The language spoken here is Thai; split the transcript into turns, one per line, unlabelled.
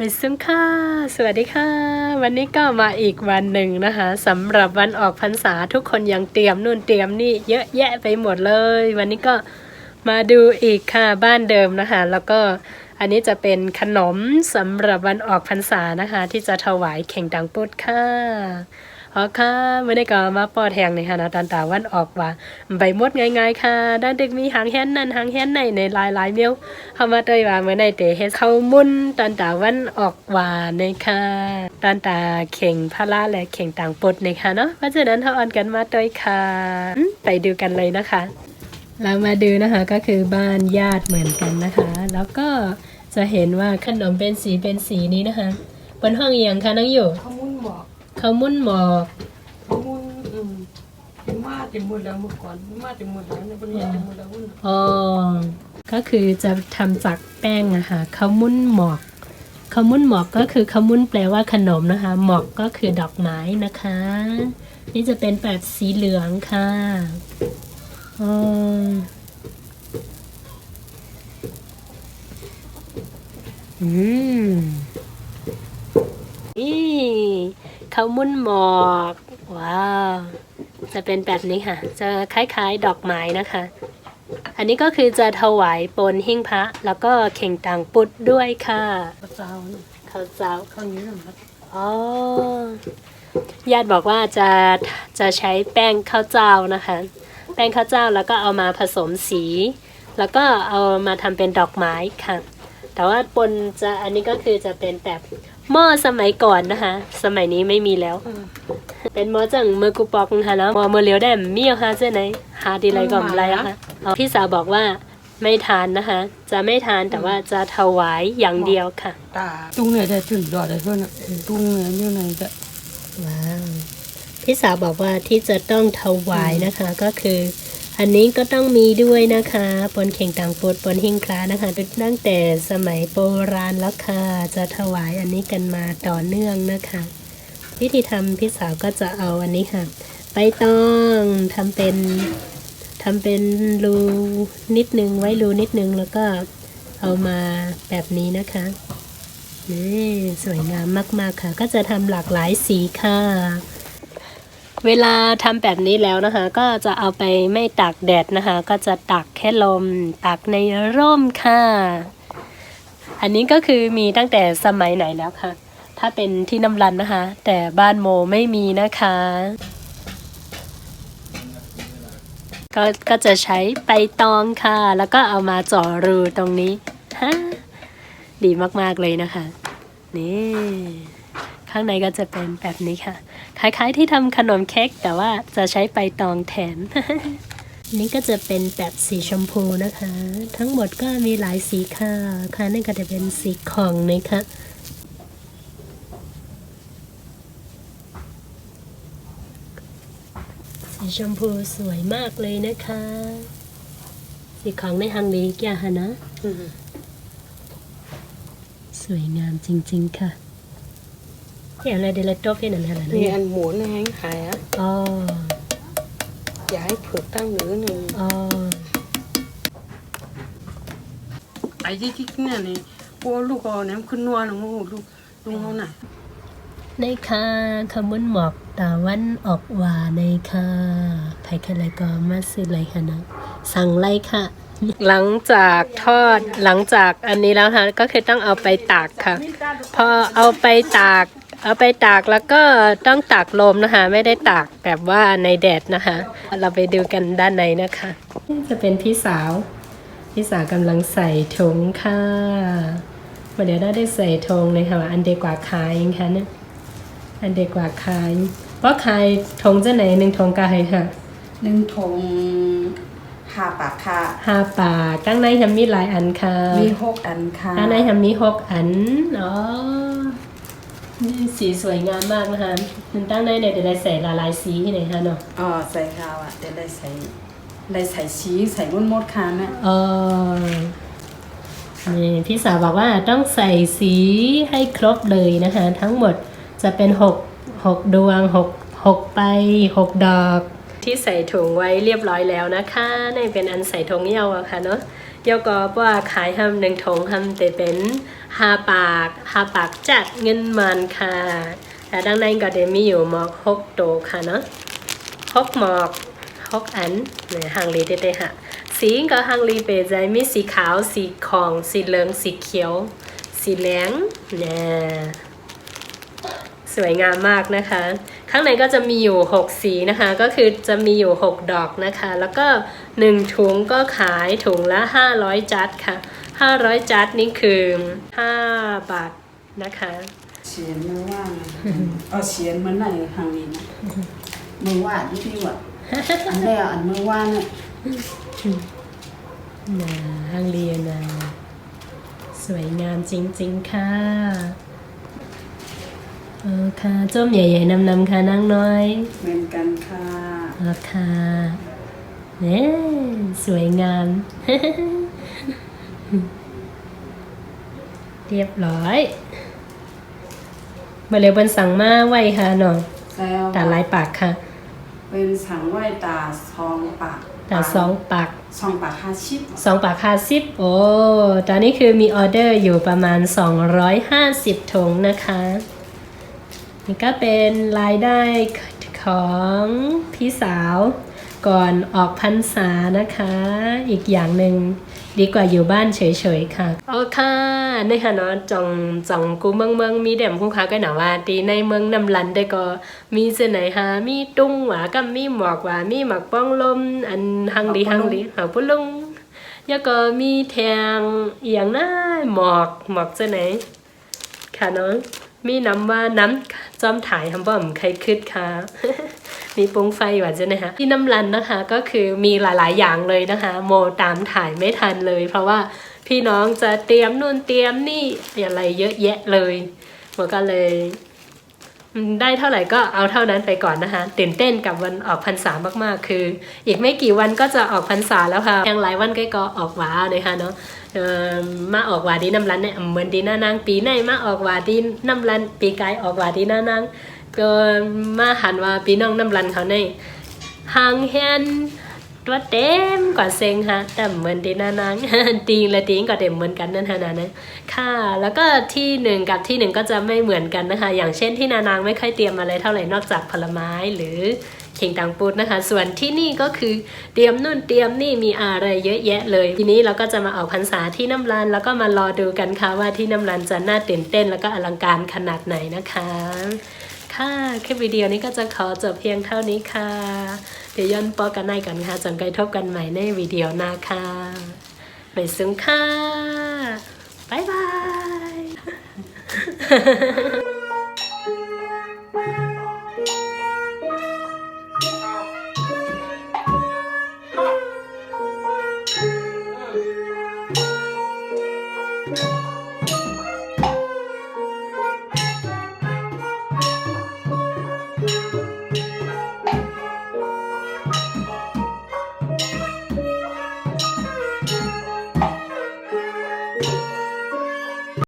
ไปซึมค่ะ สวัสดีค่ะ วันนี้ก็มาอีกวันหนึ่งนะคะสำหรับวันออกพรรษาทุกคนยังเตรียมนู่นเตรียมนี่เยอะแยะไปหมดเลย วันนี้ก็มาดูอีกค่ะบ้านเดิมนะคะ แล้วก็อันนี้จะเป็นขนมสำหรับวันออกพรรษานะคะ ที่จะถวายเข่งดังปุดค่ะ อ๋อค่ะไม่ได้ก็มาปอดแหงในค่ะนะตอนตาวันออกว่าใบมดง่ายๆค่ะ ด้านเด็กมีหางแฮนนั่นหางแฮนในในลายลายเมียวเข้ามาเตยว่าเมื่อในเตเฮ็ดเขามุนตอนตาวันออกว่าในค่ะตอนตาเข่งพระละและเข่งต่างปดในค่ะเนาะเพราะฉะนั้นเขาอ่อนกันมาเตยค่ะไปดูกันเลยนะคะเรามาดูนะคะก็คือบ้านญาติเหมือนกันนะคะ แล้วก็จะเห็นว่าขนมเป็นสีเป็นสีนี้นะคะบนห้องเอียงค่ะน้องอยู่
เขามุ่นบอก
เขาวมุ่นหมอก
เขามุนอืมมาเต็มหมดแล้วเมื่อก่อนมาเต็มหมดแล้วในบริเวณเต็มหมดแล้ววุ่น
อ๋อก็คือจะทำจากแป้งอะค่ะข้าวมุ่นหมอกข้าวมุ่นหมอกก็คือข้าวมุ่นแปลว่าขนมนะคะ หมอกก็คือดอกไม้นะคะ นี่จะเป็นแบบสีเหลืองค่ะอ๋ออืมอี ข้าวมุ่นหมอก ว้าว จะเป็นแบบนี้ค่ะ จะคล้ายๆดอกไม้นะคะ อันนี้ก็คือจะถวายปนหิ้งพระ แล้วก็เข่งต่างปุดด้วยค่ะ
พระเจ้า
ข้าวเจ้า
เขาอย่างนี้นะพระ
อ๋อญาติบอกว่าจะจะใช้แป้งข้าวเจ้านะคะ แป้งข้าวเจ้าแล้วก็เอามาผสมสี แล้วก็เอามาทำเป็นดอกไม้ค่ะ แต่ว่าปนจะอันนี้ก็คือจะเป็นแบบ หม้อสมัยก่อนนะคะ สมัยนี้ไม่มีแล้ว
อืม
เป็นหมอจังเมื่อกูปอกค่ะแล้วหมอเมื่อเลียวได้มีเอาค่ะเจ้ไหนหาดีไรก่อนไรอะคะเอาพี่สาวบอกว่าไม่ทานนะคะ จะไม่ทานแต่ว่าจะถวายอย่างเดียวค่ะ
ตาตุ้งเนี่ยจะถึงดอดได้เพื่อนอะตุ้งเนี่ยอยู่ไหนจะ
ว้าวพี่สาวบอกว่าที่จะต้องถวายนะคะก็คือ อันนี้ก็ต้องมีด้วยนะคะปนเข่งต่างปดปนหิ้งคลานะคะตั้งแต่สมัยโบราณแล้วค่ะ จะถวายอันนี้กันมาต่อเนื่องนะคะ วิธีทำพี่สาวก็จะเอาอันนี้ค่ะใบตองทำเป็นทำเป็นรูนิดนึงไว้รูนิดนึงแล้วก็เอามาแบบนี้นะคะนี่สวยงามมาก ๆ ค่ะ ก็จะทำหลากหลายสีค่ะ เวลาทำแบบนี้แล้วนะคะ ก็จะเอาไปไม่ตากแดดนะคะ ก็จะตากแค่ลมตากในร่มค่ะ อันนี้ก็คือมีตั้งแต่สมัยไหนแล้วค่ะถ้าเป็นที่น้ำรันนะคะ แต่บ้านโมไม่มีนะคะ ก็ก็จะใช้ใบตองค่ะ แล้วก็เอามาจ่อรูตรงนี้ฮะดีมากๆเลยนะคะ นี่ ข้างในก็จะเป็นแบบนี้ค่ะ คล้ายๆที่ทำขนมเค้กแต่ว่าจะใช้ใบตองแทนนี่ก็จะเป็นแบบสีชมพูนะคะ ทั้งหมดก็มีหลายสีค่ะค่ะนั่นก็จะเป็นสีของนะคะสีชมพูสวยมากเลยนะคะ สีของในฮังลีแกฮะนะ
อืม
สวยงามจริง ๆ ค่ะ อย่างอะไรเดลโตเฟนันฮะล่ะ
นี่
เนี่ย
อันหมูนี่แห้งหายอะ
อ๋อ
อย่าให้เผือกตั้งหรือหนึ่ง
อ๋อ
ไอ้ที่ที่เนี่ยนี่พวกลูกเอาเนี่ยขึ้นนัวหนูลูกลุงเขาไหน
ในค่ะคำว่าหมอกตาวันออกหวาในค่ะใครใครก็มาซื้อเลยค่ะนะสั่งเลยค่ะ หลังจากทอดหลังจากอันนี้แล้วค่ะก็คือต้องเอาไปตากค่ะ พอเอาไปตาก เอาไปตากแล้วก็ต้องตากลมนะคะ ไม่ได้ตากแบบว่าในแดดนะคะ เราไปดูกันด้านในนะคะนี่จะเป็นพี่สาว พี่สาวกำลังใส่ถุงค่ะวันเดี๋ยวได้ได้ใส่ถุงเลยค่ะอันเดียวกว่าขายเองค่ะเนี่ยอันเดียวกว่าขายเพราะขายถุงจะไหนหนึ่งถุงกายค่ะ
หนึ่งถงห้าปากค่ะ
ห้าปากข้างในทำมีหลายอันค่ะ
มีหกอันค่ะ
ข้างในทำมีหกอันอ๋อ นี่สีสวยงามมากนะคะมันตั้งในเนี่ยเดี๋ยวได้ใส่หลายๆสีที่ไหนคะเนาะ
อ๋อใส่ข้าวอะจะได้ใส่ได้ใส่ชีใส่รุ่นมดค่ะนะ
เออนี่พี่สาวบอกว่าต้องใส่สีให้ครบเลยนะคะ ทั้งหมดจะเป็นหกหกดวงหกหกใบหกดอก ที่ใส่ถุงไว้เรียบร้อยแล้วนะคะนี่เป็นอันใส่ถุงเยาวอะค่ะเนาะ ยกก็ว่าขายทำหนึ่งถงทำแต่เป็นห้าปากห้าปากจัดเงินมันค่ะแต่ดังนั้นก็จะมีอยู่หมอกหกโตค่ะเนาะหกหมอกหกอันเนี่ยฮังลีเต้ๆค่ะสีก็ฮังลีเปใจมีสีขาวสีทองสีเหลืองสีเขียว สีเหลืองเนี่ยสวยงามมากนะคะ ข้างในก็จะมีอยู่ 6 สีนะคะ ก็คือจะมีอยู่ 6 ดอกนะคะ แล้วก็ 1 ถุงก็ขายถุงละ 500 จัดค่ะ 500 จัดนี่คือ 5 บาทนะคะ
เฉียนมือว่างเอาเฉียนเหมือนไหนทางนี้นะมือวาดที่พี่วะอันแรกอันมือว่างเนี่ย
นาฮังเรียนาสวยงามจริง ๆ ค่ะ เออค่ะจ้มใหญ่ๆนำๆค่ะนางน้อย
เหมือนกันค่ะ
เออค่ะเนี่ยสวยงาม เรียบร้อยมาเร็วบนสั่งมาไว้ค่ะเนาะ
แซว
ตาลายปากค่ะ
เป็นสังไหวตาซองปาก
ตาสองปาก
ซองปากห้าชิป
สองปากคาสิบโอ้ตอนนี้คือมีออเดอร์อยู่ประมาณ 250ถุงนะคะ นี่ก็เป็นรายได้ของพี่สาวก่อนออกพรรษานะคะ อีกอย่างหนึ่งดีกว่าอยู่บ้านเฉยๆค่ะโอเคนี่ค่ะเนาะจองจองกูเมืองเมืองมีเด่มคู่ค้าก็หนาว่าตีในเมืองนำลันได้ก็มีเสไหนฮะมีตุ้งหวากับมีหมอกหวามีหมักป้องลม อันหังดีหังดีหาพุลุงแล้วก็มีแทงเอียงหน้าหมอกหมอกเสไหนค่ะเนาะมีน้ำว่าน้ำ จอมถ่ายทำบ่มใครคืดค่ะมีปรุงไฟว่าจะนะคะที่น้ำรันนะคะก็คือมีหลายๆอย่างเลยนะคะ โมตามถ่ายไม่ทันเลย เพราะว่าพี่น้องจะเตรียมนู่นเตรียมนี่อะไรเยอะแยะเลยโมก็เลย ได้เท่าไหร่ก็เอาเท่านั้นไปก่อนนะคะตื่นเต้นกับวันออกพรรษามากๆ คือ อีกไม่กี่วันก็จะออกพรรษาแล้วค่ะยังหลายวันก็ก็ออกหวาเลยค่ะเนาะมาออกวาดีน้ำรันเนี่ยเหมือนดีหน้านางปีในมาออกวาดีน้ำรันปีกายออกวาดีหน้านางก็มาหันว่าปีน้องน้ำรันเขาในห่างเห็น ตัวเต็มกว่าเซ็งฮะแต่เหมือนดีนานางตีงและตีงก็เต็มเหมือนกันนั่นฮะนะนะค่ะ แล้วก็ที่หนึ่งกับที่หนึ่งก็จะไม่เหมือนกันนะคะ อย่างเช่นที่นานางไม่ค่อยเตรียมอะไรเท่าไหร่นอกจากผลไม้หรือเข่งตังปูดนะคะ ส่วนที่นี่ก็คือเตรียมนู่นเตรียมนี่มีอะไรเยอะแยะเลย ทีนี้เราก็จะมาออกพรรษาที่น้ำรันแล้วก็มารอดูกันค่ะว่าที่น้ำรันจะน่าตื่นเต้นแล้วก็อลังการขนาดไหนนะคะ ค่ะ คลิปวิดีโอนี้ก็จะขอจบเพียงเท่านี้ค่ะ เดี๋ยวย้อนปอกันในก่อนค่ะจนไกลทบกันใหม่ในวิดีโอหน้าค่ะไปซึ้งค่ะ บ๊ายบาย